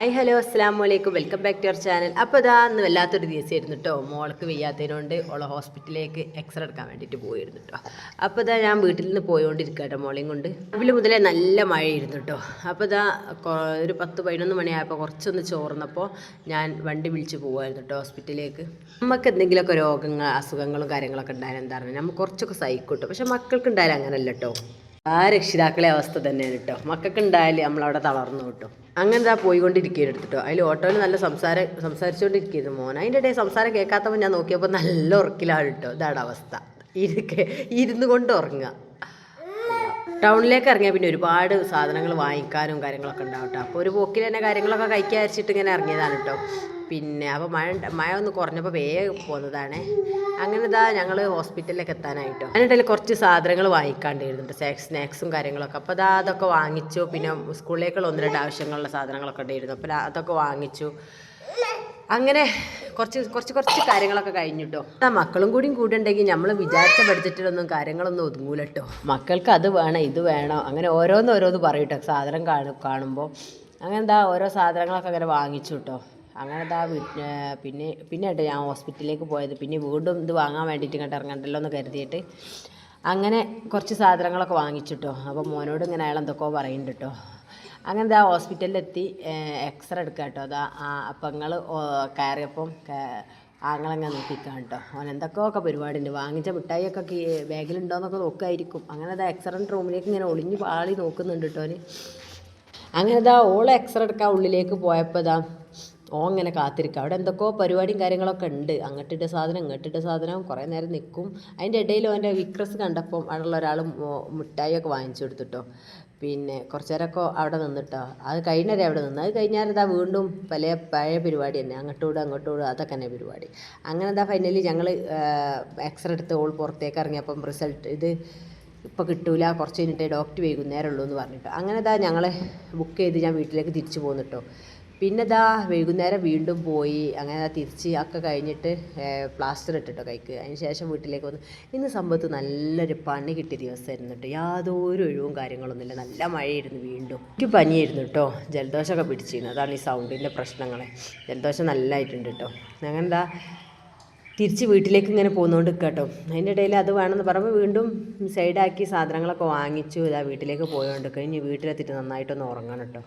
Hi hello അസ്സാം വലൈക്കും welcome back to our channel അപ്പോൾ ഇതാ അന്ന് വല്ലാത്തൊരു ദിവസമായിരുന്നു കേട്ടോ മോൾക്ക് വയ്യാത്തതിനോണ്ട് ഓളെ ഹോസ്പിറ്റലിലേക്ക് എക്സ്റേ എടുക്കാൻ വേണ്ടിയിട്ട് പോയിരുന്നു കേട്ടോ അപ്പോൾ ഇതാ ഞാൻ വീട്ടിൽ നിന്ന് പോയോണ്ടിരിക്കുക കേട്ടോ മോളെയും കൊണ്ട്. രാവിലെ മുതലേ നല്ല മഴയായിരുന്നു കേട്ടോ അപ്പോൾ ഇതാ ഒരു പത്ത് പതിനൊന്ന് മണിയായപ്പോൾ കുറച്ചൊന്ന് ചോർന്നപ്പോൾ ഞാൻ വണ്ടി വിളിച്ച് പോകുമായിരുന്നു കേട്ടോ ഹോസ്പിറ്റലിലേക്ക്. നമുക്ക് എന്തെങ്കിലുമൊക്കെ രോഗങ്ങൾ അസുഖങ്ങളും കാര്യങ്ങളൊക്കെ ഉണ്ടായാലും എന്താ പറയുക നമുക്ക് കുറച്ചൊക്കെ സഹിക്കും കേട്ടോ പക്ഷേ മക്കൾക്ക് ഉണ്ടായാലും അങ്ങനെയല്ല കേട്ടോ ആ രക്ഷിതാക്കളെ അവസ്ഥ തന്നെയാണ് കേട്ടോ മക്കൾക്ക് ഉണ്ടായാലും നമ്മളവിടെ തളർന്നു കിട്ടും അങ്ങനെ ഇതാ പോയിക്കൊണ്ടിരിക്കുകയാണ് എടുത്തിട്ടോ അതിൽ ഓട്ടോയിൽ നല്ല സംസാരം സംസാരിച്ചുകൊണ്ടിരിക്കുന്നു മോൻ. അതിന്റെ ഇടയിൽ സംസാരം കേൾക്കാത്തപ്പോൾ ഞാൻ നോക്കിയപ്പോൾ നല്ല ഉറക്കിലാണ് കേട്ടോ. ഇതാണ് അവസ്ഥ. ഇരിക്കെ ഇരുന്ന് കൊണ്ട് ഉറങ്ങുക. ടൗണിലേക്ക് ഇറങ്ങിയാൽ പിന്നെ ഒരുപാട് സാധനങ്ങൾ വാങ്ങിക്കാനും കാര്യങ്ങളൊക്കെ ഉണ്ടാവും അപ്പോൾ ഒരു പോക്കിൽ തന്നെ കാര്യങ്ങളൊക്കെ കഴിക്കാൻ അരച്ചിട്ട് ഇങ്ങനെ ഇറങ്ങിയതാണ് കേട്ടോ. പിന്നെ അപ്പോൾ മഴ മഴ ഒന്ന് കുറഞ്ഞപ്പോൾ വേഗം പോകുന്നതാണ് അങ്ങനെ ഇതാ ഞങ്ങൾ ഹോസ്പിറ്റലിലേക്ക് എത്താനായിട്ടോ. അതിനിടയിൽ കുറച്ച് സാധനങ്ങൾ വാങ്ങിക്കാണ്ടിരുന്നുണ്ട്. സ്നാക്സ് കാര്യങ്ങളൊക്കെ. അപ്പോൾ അതാ അതൊക്കെ വാങ്ങിച്ചു. പിന്നെ സ്കൂളിലേക്കുള്ള ഒന്ന് രണ്ട് ആവശ്യങ്ങളുള്ള സാധനങ്ങളൊക്കെ ഉണ്ടായിരുന്നു. അപ്പോൾ അതൊക്കെ വാങ്ങിച്ചു. അങ്ങനെ കുറച്ച് കുറച്ച് കുറച്ച് കാര്യങ്ങളൊക്കെ കഴിഞ്ഞിട്ടോ. ആ മക്കളും കൂടിയും കൂടെ ഉണ്ടെങ്കിൽ നമ്മൾ വിചാരിച്ച ബഡ്ജറ്റിലൊന്നും കാര്യങ്ങളൊന്നും ഒതുങ്ങൂല കേട്ടോ മക്കൾക്ക് അത് വേണം ഇത് വേണം. അങ്ങനെ ഓരോന്ന് ഓരോന്ന് പറയും സാധനം കാണും കാണുമ്പോൾ അങ്ങനെ എന്താ ഓരോ സാധനങ്ങളൊക്കെ അങ്ങനെ വാങ്ങിച്ചു കേട്ടോ അങ്ങനെ ഇതാ പിന്നെ പിന്നെ കേട്ടോ ഞാൻ ഹോസ്പിറ്റലിലേക്ക് പോയത്. പിന്നെ വീണ്ടും ഇത് വാങ്ങാൻ വേണ്ടിയിട്ട് ഇങ്ങോട്ട് ഇറങ്ങണ്ടല്ലോ എന്ന് കരുതിയിട്ട് അങ്ങനെ കുറച്ച് സാധനങ്ങളൊക്കെ വാങ്ങിച്ചിട്ടോ. അപ്പോൾ മോനോട് ഇങ്ങനെ അയാൾ എന്തൊക്കെയോ പറയുന്നുണ്ട് കേട്ടോ അങ്ങനെ ഇതാ ഹോസ്പിറ്റലിലെത്തി എക്സ്റേ എടുക്കുക കേട്ടോ അതാ അപ്പം നിങ്ങൾ കയറിയപ്പം ആങ്ങളങ്ങനെ നോക്കിക്കാൻ കേട്ടോ അവൻ എന്തൊക്കെയൊക്കെ പരിപാടിയുണ്ട് വാങ്ങിച്ച മിഠായിയൊക്കെ ബാഗിലുണ്ടോയെന്നൊക്കെ നോക്കുമായിരിക്കും അങ്ങനെ ഇതാ എക്സ്റേ റൂമിലേക്ക് ഇങ്ങനെ ഒളിഞ്ഞ് പാളി നോക്കുന്നുണ്ട് കേട്ടോ അവന് അങ്ങനെ ഇതാ ഓൾ എക്സ്റേ എടുക്കാൻ ഉള്ളിലേക്ക് പോയപ്പോൾ ഇതാ ഓ ഇങ്ങനെ കാത്തിരിക്കുക അവിടെ എന്തൊക്കെയോ പരിപാടിയും കാര്യങ്ങളൊക്കെ ഉണ്ട്. അങ്ങോട്ടിട്ട സാധനം ഇങ്ങോട്ടിട്ട സാധനം കുറേ നേരം നിൽക്കും അതിന്റെ ഇടയിൽ അവന്റെ വിക്രസ് കണ്ടപ്പം അവിടെയുള്ള ഒരാൾ മിഠായിയൊക്കെ വാങ്ങിച്ചു കൊടുത്തിട്ടോ. പിന്നെ കുറച്ച് നേരമൊക്കെ അവിടെ നിന്നിട്ടോ. അത് കഴിഞ്ഞവരെ അവിടെ നിന്ന്. അത് കഴിഞ്ഞാൽ ഇതാ വീണ്ടും പല പഴയ പരിപാടി തന്നെ. അങ്ങോട്ടും ഇടും അങ്ങോട്ടും ഇടും. അതൊക്കെ തന്നെ പരിപാടി. അങ്ങനെ എന്താ ഫൈനലി ഞങ്ങൾ എക്സ്റേ എടുത്ത് ഓൾ പുറത്തേക്ക് ഇറങ്ങിയപ്പം റിസൾട്ട് ഇത് ഇപ്പോൾ കിട്ടൂല. കുറച്ച് കഴിഞ്ഞിട്ടേ ഡോക്ടർ വൈകുന്നേരം ഉള്ളൂ എന്ന് പറഞ്ഞിട്ട്. അങ്ങനെ ഇതാ ഞങ്ങളെ ബുക്ക് ചെയ്ത് ഞാൻ വീട്ടിലേക്ക് തിരിച്ചു പോന്നിട്ടോ. പിന്നെ ഇതാ വൈകുന്നേരം വീണ്ടും പോയി അങ്ങനെ തിരിച്ച് ഒക്കെ കഴിഞ്ഞിട്ട് പ്ലാസ്റ്റർ ഇട്ടിട്ടോ കൈക്ക്. അതിന് ശേഷം വീട്ടിലേക്ക് വന്നു ഇന്ന് സംഭവത്ത് നല്ലൊരു പണി കിട്ടിയ ദിവസമായിരുന്നു കേട്ടോ യാതൊരു ഒഴിവും കാര്യങ്ങളൊന്നുമില്ല. നല്ല മഴയായിരുന്നു വീണ്ടും. എനിക്ക് പനിയായിരുന്നു കേട്ടോ ജലദോഷമൊക്കെ പിടിച്ചിരുന്നു. അതാണ് ഈ സൗണ്ടിന്റെ പ്രശ്നങ്ങൾ ജലദോഷം നല്ലതായിട്ടുണ്ട് കേട്ടോ അങ്ങനെ എന്താ തിരിച്ച് വീട്ടിലേക്ക് ഇങ്ങനെ പോകുന്നതുകൊണ്ട് കേട്ടോ അതിന്റെ ഇടയിൽ അത് വേണമെന്ന് പറയുമ്പോൾ വീണ്ടും സൈഡാക്കി സാധനങ്ങളൊക്കെ വാങ്ങിച്ചു. ഇതാ വീട്ടിലേക്ക് പോയോണ്ട് കഴിഞ്ഞ് വീട്ടിലെത്തിയിട്ട് നന്നായിട്ടൊന്ന് ഉറങ്ങണം കേട്ടോ